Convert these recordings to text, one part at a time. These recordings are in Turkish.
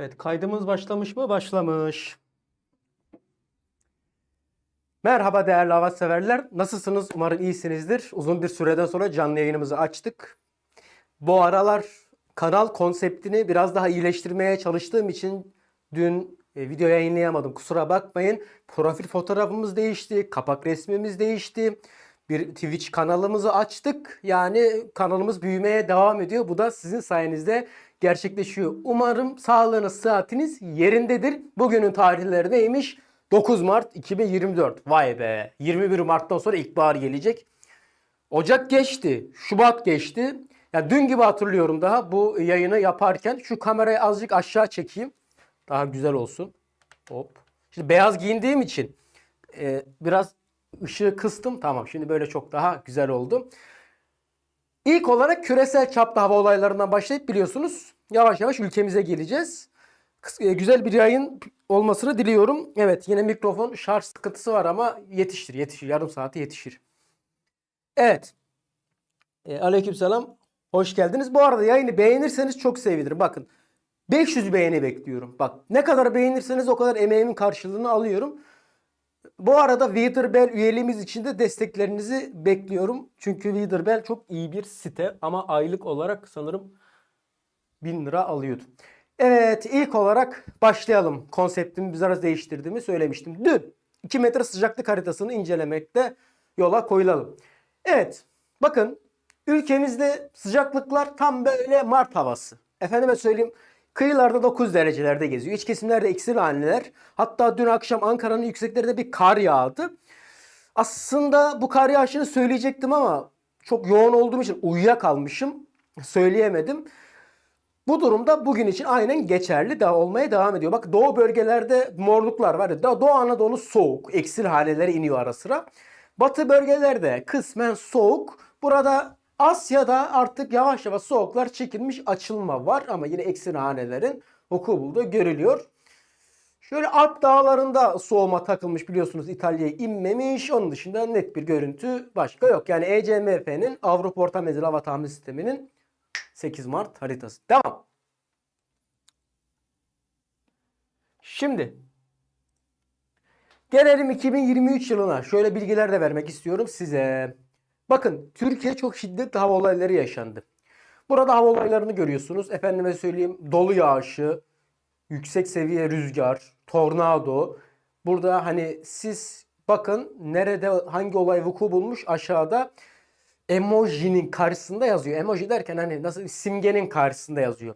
Evet, kaydımız başlamış mı? Başlamış. Merhaba değerli hava severler. Nasılsınız? Umarım iyisinizdir. Uzun bir süreden sonra canlı yayınımızı açtık. Bu aralar kanal konseptini biraz daha iyileştirmeye çalıştığım için dün e, video yayınlayamadım. Kusura bakmayın. Profil fotoğrafımız değişti, kapak resmimiz değişti. Bir Twitch kanalımızı açtık. Yani kanalımız büyümeye devam ediyor. Bu da sizin sayenizde gerçekleşiyor. Umarım sağlığınız, sıhhatiniz yerindedir. Bugünün tarihleri neymiş? 9 Mart 2024. Vay be. 21 Mart'tan sonra ilkbahar gelecek. Ocak geçti. Şubat geçti. Ya dün gibi hatırlıyorum daha bu yayını yaparken. Şu kamerayı azıcık aşağı çekeyim. Daha güzel olsun. Hop. Şimdi beyaz giyindiğim için e, biraz ışığı kıstım. Tamam şimdi böyle çok daha güzel oldu. İlk olarak küresel çapta hava olaylarından başlayıp biliyorsunuz yavaş yavaş ülkemize geleceğiz. E, Güzel bir yayın olmasını diliyorum. Evet yine mikrofon şarj sıkıntısı var ama yetiştir yetişir. Yarım saate yetişir. Evet. E, aleykümselam. Hoş geldiniz. Bu arada yayını beğenirseniz çok sevinirim. Bakın 500 beğeni bekliyorum. Bak ne kadar beğenirseniz o kadar emeğimin karşılığını alıyorum. Bu arada Witherbell üyeliğimiz için de desteklerinizi bekliyorum. Çünkü Witherbell çok iyi bir site ama aylık olarak sanırım 1000 lira alıyordu. Evet ilk olarak başlayalım. Konseptimi biraz değiştirdiğimi söylemiştim. Dün 2 metre sıcaklık haritasını incelemekte yola koyulalım. Evet bakın ülkemizde sıcaklıklar tam böyle Mart havası. Efendime söyleyeyim kıyılarda 9 derecelerde geziyor. İç kesimlerde eksi haneler. Hatta dün akşam Ankara'nın yükseklerinde bir kar yağdı. Aslında bu kar yağışını söyleyecektim ama çok yoğun olduğum için uyuyakalmışım. Söyleyemedim. Bu durumda bugün için aynen geçerli de olmaya devam ediyor. Bak doğu bölgelerde morluklar var. ya, Doğu Anadolu soğuk. Eksil hanelere iniyor ara sıra. Batı bölgelerde kısmen soğuk. Burada Asya'da artık yavaş yavaş soğuklar çekilmiş açılma var ama yine eksil hanelerin vuku bulduğu görülüyor. Şöyle Alp dağlarında soğuma takılmış biliyorsunuz İtalya'ya inmemiş. Onun dışında net bir görüntü başka yok. Yani ECMF'nin Avrupa Orta Menzil Hava Tahmin Sistemi'nin 8 Mart haritası. Devam. Şimdi gelelim 2023 yılına. Şöyle bilgiler de vermek istiyorum size. Bakın Türkiye çok şiddetli hava olayları yaşandı. Burada hava olaylarını görüyorsunuz. Efendime söyleyeyim dolu yağışı, yüksek seviye rüzgar, tornado. Burada hani siz bakın nerede hangi olay vuku bulmuş aşağıda emojinin karşısında yazıyor. Emoji derken hani nasıl simgenin karşısında yazıyor.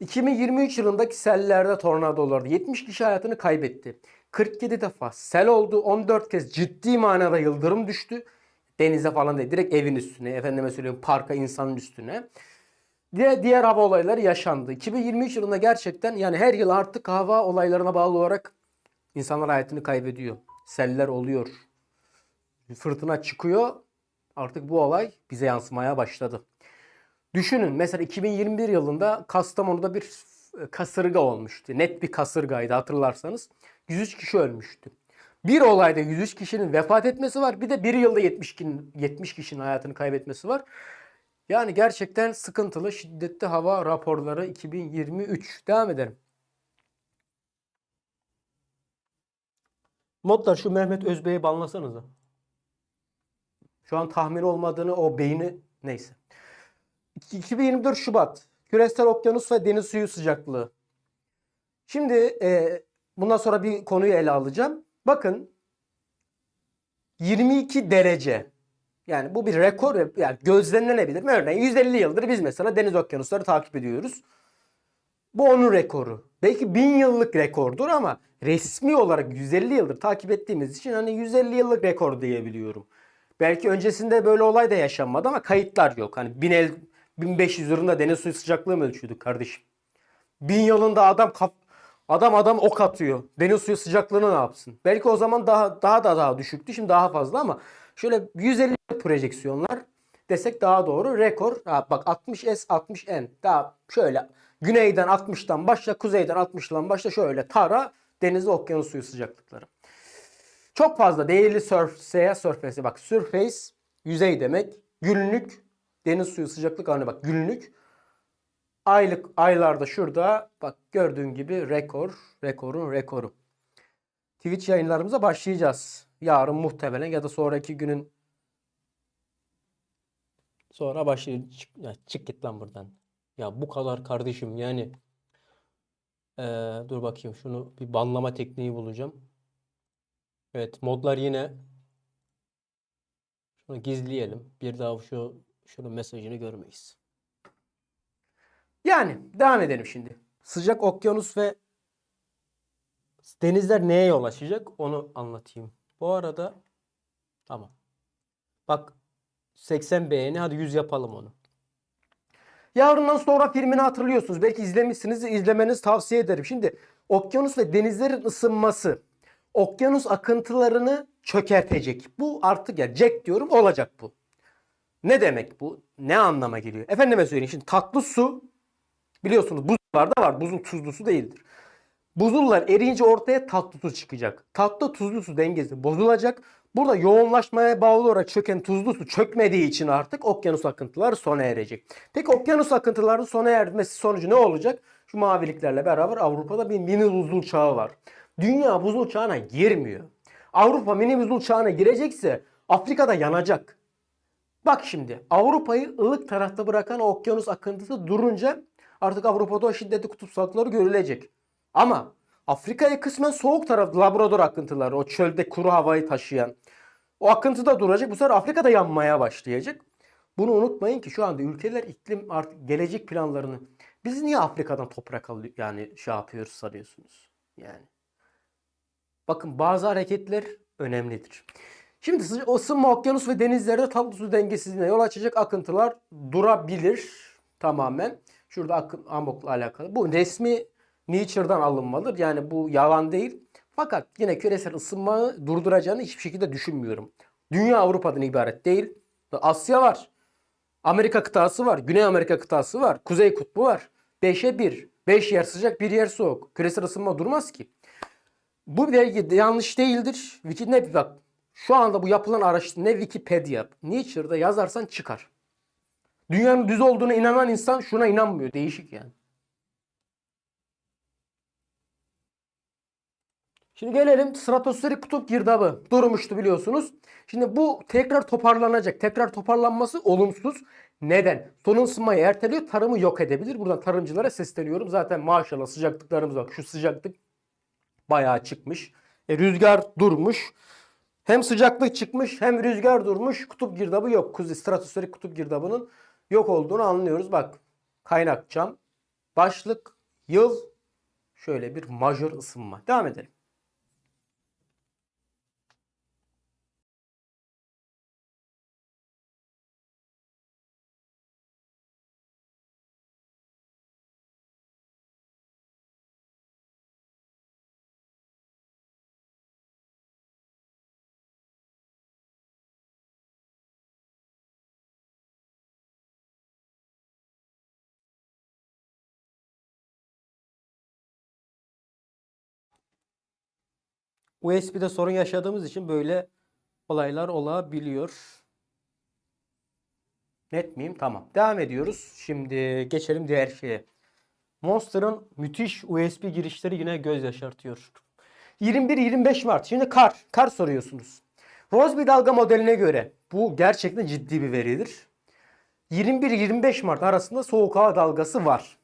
2023 yılındaki sellerde tornadolarda 70 kişi hayatını kaybetti. 47 defa sel oldu. 14 kez ciddi manada yıldırım düştü. Denize falan değil. Direkt evin üstüne. Efendime söyleyeyim parka insanın üstüne. Diğer, diğer hava olayları yaşandı. 2023 yılında gerçekten yani her yıl artık hava olaylarına bağlı olarak insanlar hayatını kaybediyor. Seller oluyor. Fırtına çıkıyor. Artık bu olay bize yansımaya başladı. Düşünün mesela 2021 yılında Kastamonu'da bir kasırga olmuştu. Net bir kasırgaydı hatırlarsanız. 103 kişi ölmüştü. Bir olayda 103 kişinin vefat etmesi var. Bir de bir yılda 70, kin- 70 kişinin hayatını kaybetmesi var. Yani gerçekten sıkıntılı şiddetli hava raporları 2023. Devam edelim. Modlar şu Mehmet Özbey'i banlasanıza. Şu an tahmin olmadığını o beyni neyse. 2024 Şubat. Küresel okyanus ve deniz suyu sıcaklığı. Şimdi e, bundan sonra bir konuyu ele alacağım. Bakın 22 derece. Yani bu bir rekor yani gözlemlenebilir mi? Örneğin 150 yıldır biz mesela deniz okyanusları takip ediyoruz. Bu onun rekoru. Belki 1000 yıllık rekordur ama resmi olarak 150 yıldır takip ettiğimiz için hani 150 yıllık rekor diyebiliyorum. Belki öncesinde böyle olay da yaşanmadı ama kayıtlar yok. Hani 1000 el, 1500 yılında deniz suyu sıcaklığı mı ölçüyorduk kardeşim? 1000 yılında adam kap, adam adam ok atıyor. Deniz suyu sıcaklığını ne yapsın? Belki o zaman daha daha da daha düşüktü. Şimdi daha fazla ama şöyle 150 projeksiyonlar desek daha doğru. Rekor ha bak 60S 60N. Daha şöyle güneyden 60'tan başla, kuzeyden 60'dan başla şöyle tara deniz okyanus suyu sıcaklıkları. Çok fazla daily surface, surface bak surface yüzey demek. Günlük deniz suyu sıcaklık anı bak günlük Aylık aylarda şurada bak gördüğün gibi rekor, rekorun rekoru. Twitch yayınlarımıza başlayacağız. Yarın muhtemelen ya da sonraki günün sonra başlayacağız. Çık, ya çık git lan buradan. Ya bu kadar kardeşim yani. Ee, dur bakayım şunu bir banlama tekniği bulacağım. Evet modlar yine. Şunu gizleyelim. Bir daha şu şunun mesajını görmeyiz. Yani devam edelim şimdi. Sıcak okyanus ve denizler neye yol açacak onu anlatayım. Bu arada tamam. Bak 80 beğeni hadi 100 yapalım onu. Yarından sonra filmini hatırlıyorsunuz. Belki izlemişsiniz. izlemenizi tavsiye ederim. Şimdi okyanus ve denizlerin ısınması okyanus akıntılarını çökertecek. Bu artık ya Jack diyorum olacak bu. Ne demek bu? Ne anlama geliyor? Efendime söyleyeyim şimdi tatlı su biliyorsunuz buzullarda var. Buzul tuzlu su değildir. Buzullar eriyince ortaya tatlı su çıkacak. Tatlı tuzlu su dengesi bozulacak. Burada yoğunlaşmaya bağlı olarak çöken tuzlu su çökmediği için artık okyanus akıntıları sona erecek. Peki okyanus akıntılarının sona ermesi sonucu ne olacak? Şu maviliklerle beraber Avrupa'da bir mini buzul çağı var. Dünya buzul çağına girmiyor. Avrupa mini buzul çağına girecekse Afrika'da yanacak. Bak şimdi Avrupa'yı ılık tarafta bırakan okyanus akıntısı durunca artık Avrupa'da şiddetli kutupsallıkları görülecek. Ama Afrika'ya kısmen soğuk taraf Labrador akıntıları o çölde kuru havayı taşıyan o akıntı da duracak. Bu sefer Afrika'da yanmaya başlayacak. Bunu unutmayın ki şu anda ülkeler iklim artık gelecek planlarını biz niye Afrika'dan toprak alıyor yani şey yapıyoruz sanıyorsunuz? Yani bakın bazı hareketler önemlidir. Şimdi ısınma okyanus ve denizlerde tatlı su dengesizliğine yol açacak akıntılar durabilir tamamen. Şurada Amok'la alakalı. Bu resmi Nature'dan alınmalıdır. Yani bu yalan değil. Fakat yine küresel ısınmayı durduracağını hiçbir şekilde düşünmüyorum. Dünya Avrupa'dan ibaret değil. Asya var. Amerika kıtası var. Güney Amerika kıtası var. Kuzey kutbu var. 5'e 1. 5 yer sıcak, bir yer soğuk. Küresel ısınma durmaz ki. Bu bilgi de yanlış değildir. Wiki ne bak. Şu anda bu yapılan araştırma ne Wikipedia, Nature'da yazarsan çıkar. Dünyanın düz olduğuna inanan insan şuna inanmıyor. Değişik yani. Şimdi gelelim stratosferik kutup girdabı durmuştu biliyorsunuz. Şimdi bu tekrar toparlanacak. Tekrar toparlanması olumsuz. Neden? Son ısınmayı erteliyor, tarımı yok edebilir. Buradan tarımcılara sesleniyorum. Zaten maşallah sıcaklıklarımız bak. Şu sıcaklık bayağı çıkmış. E, rüzgar durmuş. Hem sıcaklık çıkmış hem rüzgar durmuş. Kutup girdabı yok. Kuzey stratosferik kutup girdabının yok olduğunu anlıyoruz. Bak kaynak cam. Başlık yıl şöyle bir majör ısınma. Devam edelim. USB'de sorun yaşadığımız için böyle olaylar olabiliyor. Net miyim? Tamam. Devam ediyoruz. Şimdi geçelim diğer şeye. Monster'ın müthiş USB girişleri yine göz yaşartıyor. 21-25 Mart. Şimdi kar. Kar soruyorsunuz. Rossby dalga modeline göre bu gerçekten ciddi bir veridir. 21-25 Mart arasında soğuk hava dalgası var.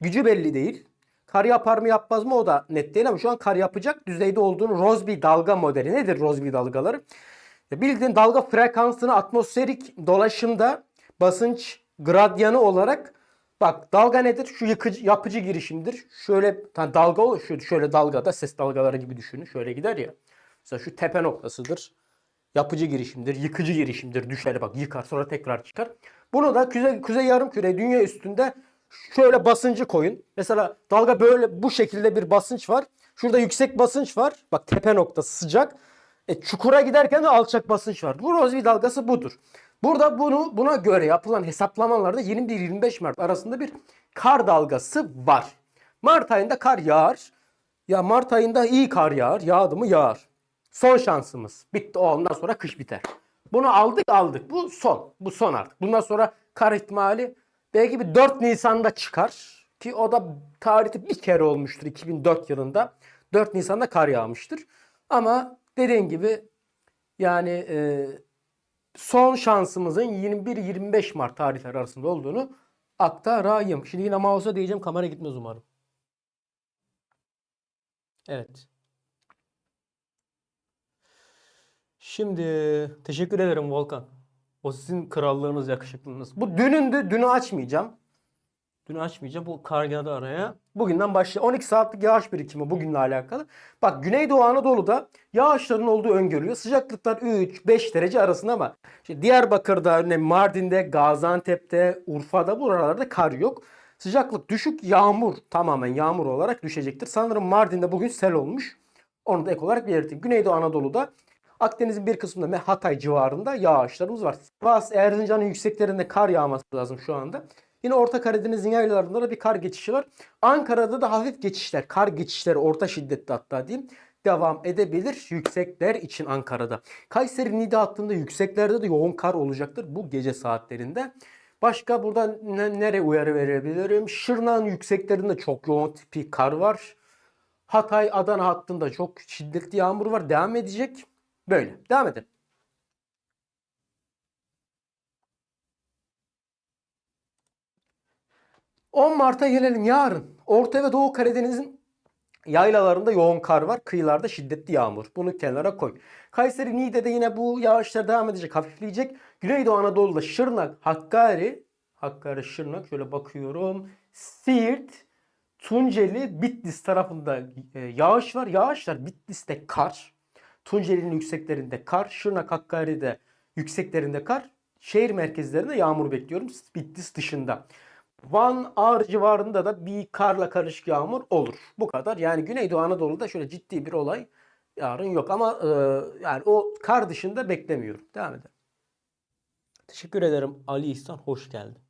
Gücü belli değil. Kar yapar mı yapmaz mı o da net değil ama şu an kar yapacak düzeyde olduğunu Rossby dalga modeli. Nedir Rossby dalgaları? Ya Bildiğin dalga frekansını atmosferik dolaşımda basınç gradyanı olarak bak dalga nedir? Şu yıkıcı, yapıcı girişimdir. Şöyle yani dalga olur. Şu şöyle dalgada ses dalgaları gibi düşünün. Şöyle gider ya. Mesela şu tepe noktasıdır. Yapıcı girişimdir, yıkıcı girişimdir. Düşer bak yıkar sonra tekrar çıkar. Bunu da kuzey, kuzey yarım küre dünya üstünde şöyle basıncı koyun. Mesela dalga böyle bu şekilde bir basınç var. Şurada yüksek basınç var. Bak tepe noktası sıcak. E, çukura giderken de alçak basınç var. Bu Rossby dalgası budur. Burada bunu buna göre yapılan hesaplamalarda 21-25 Mart arasında bir kar dalgası var. Mart ayında kar yağar. Ya Mart ayında iyi kar yağar. Yağdı mı yağar. Son şansımız. Bitti. O ondan sonra kış biter. Bunu aldık aldık. Bu son. Bu son artık. Bundan sonra kar ihtimali Belki bir 4 Nisan'da çıkar. Ki o da tarihte bir kere olmuştur 2004 yılında. 4 Nisan'da kar yağmıştır. Ama dediğim gibi yani e, son şansımızın 21-25 Mart tarihleri arasında olduğunu aktarayım. Şimdi yine mouse'a diyeceğim kamera gitmez umarım. Evet. Şimdi teşekkür ederim Volkan. O sizin krallığınız, yakışıklılığınız. Bu dünündü. Dünü açmayacağım. Dünü açmayacağım. Bu kar yağdı araya. Bugünden başlıyor. 12 saatlik yağış birikimi bugünle alakalı. Bak Güneydoğu Anadolu'da yağışların olduğu öngörülüyor. Sıcaklıklar 3-5 derece arasında ama işte Diyarbakır'da, Mardin'de, Gaziantep'te, Urfa'da buralarda kar yok. Sıcaklık düşük, yağmur tamamen yağmur olarak düşecektir. Sanırım Mardin'de bugün sel olmuş. Onu da ek olarak belirteyim. Güneydoğu Anadolu'da Akdeniz'in bir kısmında ve Hatay civarında yağışlarımız var. Sivas, Erzincan'ın yükseklerinde kar yağması lazım şu anda. Yine Orta Karadeniz'in yaylalarında da bir kar geçişi var. Ankara'da da hafif geçişler, kar geçişleri orta şiddette hatta diyeyim devam edebilir yüksekler için Ankara'da. Kayseri Niğde hattında yükseklerde de yoğun kar olacaktır bu gece saatlerinde. Başka burada ne, nereye uyarı verebilirim? Şırnak'ın yükseklerinde çok yoğun tipi kar var. Hatay Adana hattında çok şiddetli yağmur var. Devam edecek. Böyle. Devam edelim. ...10 Mart'a gelelim yarın. Orta ve Doğu Karadeniz'in yaylalarında yoğun kar var. Kıyılarda şiddetli yağmur. Bunu kenara koy. Kayseri Niğde'de yine bu yağışlar devam edecek. Hafifleyecek. Güneydoğu Anadolu'da Şırnak, Hakkari... Hakkari, Şırnak şöyle bakıyorum. Siirt, Tunceli, Bitlis tarafında e, yağış var. Yağışlar Bitlis'te kar. Tunceli'nin yükseklerinde kar. Şırnak, Hakkari'de yükseklerinde kar. Şehir merkezlerinde yağmur bekliyorum. Bitlis dışında. Van, Ağrı civarında da bir karla karışık yağmur olur. Bu kadar. Yani Güneydoğu Anadolu'da şöyle ciddi bir olay yarın yok. Ama e, yani o kar dışında beklemiyorum. Devam edelim. Teşekkür ederim Ali İhsan. Hoş geldin.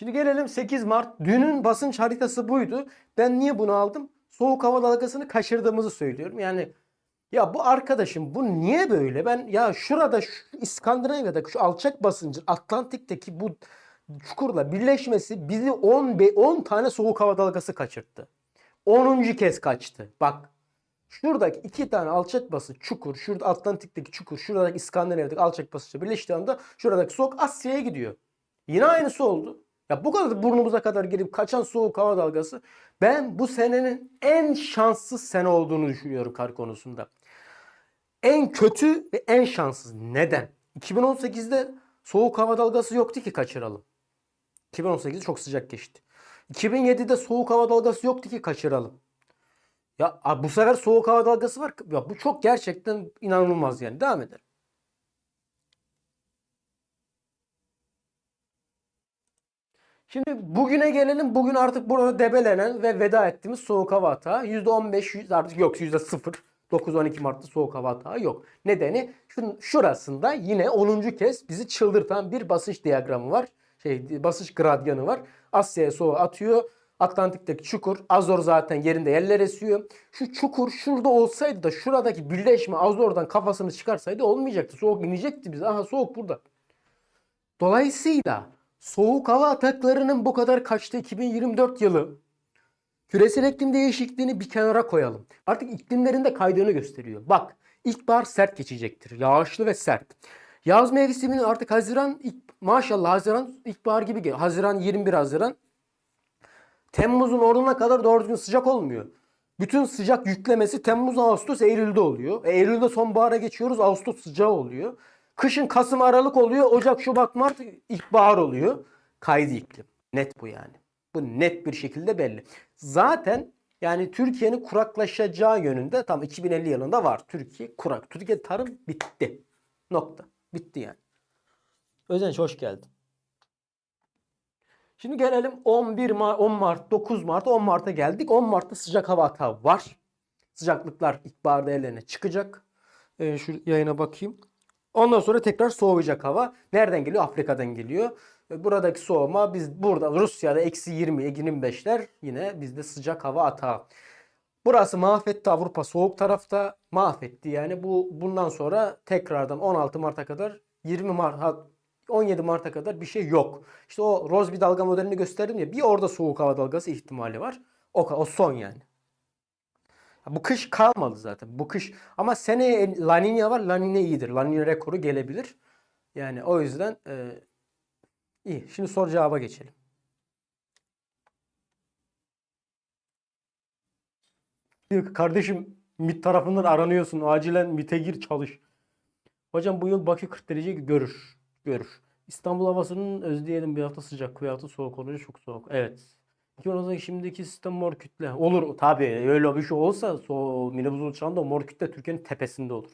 Şimdi gelelim 8 Mart. Dünün basınç haritası buydu. Ben niye bunu aldım? Soğuk hava dalgasını kaçırdığımızı söylüyorum. Yani ya bu arkadaşım bu niye böyle? Ben ya şurada şu İskandinavya'daki şu alçak basıncın Atlantik'teki bu çukurla birleşmesi bizi 10 be- 10 tane soğuk hava dalgası kaçırttı. 10. kez kaçtı. Bak Şuradaki iki tane alçak basınç çukur, şurada Atlantik'teki çukur, şuradaki İskandinavya'daki alçak basınçla birleştiği anda şuradaki soğuk Asya'ya gidiyor. Yine aynısı oldu. Ya bu kadar burnumuza kadar girip kaçan soğuk hava dalgası ben bu senenin en şanssız sene olduğunu düşünüyorum kar konusunda. En kötü ve en şanssız. Neden? 2018'de soğuk hava dalgası yoktu ki kaçıralım. 2018 çok sıcak geçti. 2007'de soğuk hava dalgası yoktu ki kaçıralım. Ya bu sefer soğuk hava dalgası var. Ya bu çok gerçekten inanılmaz yani. Devam edelim. Şimdi bugüne gelelim. Bugün artık burada debelenen ve veda ettiğimiz soğuk hava atağı. %15 artık yok %0. 9-12 Mart'ta soğuk hava atağı yok. Nedeni şun, şurasında yine 10. kez bizi çıldırtan bir basınç diyagramı var. Şey basınç gradyanı var. Asya'ya soğuğu atıyor. Atlantik'teki çukur Azor zaten yerinde yerler esiyor. Şu çukur şurada olsaydı da şuradaki birleşme Azor'dan kafasını çıkarsaydı olmayacaktı. Soğuk inecekti bize. Aha soğuk burada. Dolayısıyla soğuk hava ataklarının bu kadar kaçtı 2024 yılı küresel iklim değişikliğini bir kenara koyalım. Artık iklimlerin de kaydığını gösteriyor. Bak ilkbahar sert geçecektir. Yağışlı ve sert. Yaz mevsiminin artık Haziran ilk, maşallah Haziran ilkbahar gibi geliyor. Haziran 21 Haziran Temmuz'un oruna kadar doğru düzgün sıcak olmuyor. Bütün sıcak yüklemesi Temmuz, Ağustos, Eylül'de oluyor. E, Eylül'de sonbahara geçiyoruz. Ağustos sıcağı oluyor. Kışın Kasım, Aralık oluyor. Ocak, Şubat, Mart ilkbahar oluyor. Kaydı iklim. Net bu yani. Bu net bir şekilde belli. Zaten yani Türkiye'nin kuraklaşacağı yönünde tam 2050 yılında var. Türkiye kurak. Türkiye tarım bitti. Nokta. Bitti yani. Özenç hoş geldin. Şimdi gelelim 11 Mart, 10 Mart, 9 Mart, 10 Mart'a geldik. 10 Mart'ta sıcak hava atağı var. Sıcaklıklar ilkbaharda ellerine çıkacak. Ee, şu yayına bakayım. Ondan sonra tekrar soğuyacak hava. Nereden geliyor? Afrika'dan geliyor. Ee, Buradaki soğuma biz burada Rusya'da eksi 20, 25'ler yine bizde sıcak hava atağı. Burası mahvetti Avrupa soğuk tarafta mahvetti yani bu bundan sonra tekrardan 16 Mart'a kadar 20 Mart ha, 17 Mart'a kadar bir şey yok. İşte o Rossby dalga modelini gösterdim ya bir orada soğuk hava dalgası ihtimali var. O, o son yani. Bu kış kalmadı zaten. Bu kış ama seneye La Niña var. La Niña iyidir. La Niña rekoru gelebilir. Yani o yüzden e, iyi. Şimdi soru cevaba geçelim. Diyor ki, Kardeşim MİT tarafından aranıyorsun. Acilen MİT'e gir çalış. Hocam bu yıl Bakü 40 derece görür. Görür. İstanbul havasının özleyelim bir hafta sıcak bir hafta soğuk olunca çok soğuk. Evet. 2018 şimdiki sistem mor kütle. Olur tabii öyle bir şey olsa so, minibüs uçağında mor kütle Türkiye'nin tepesinde olur.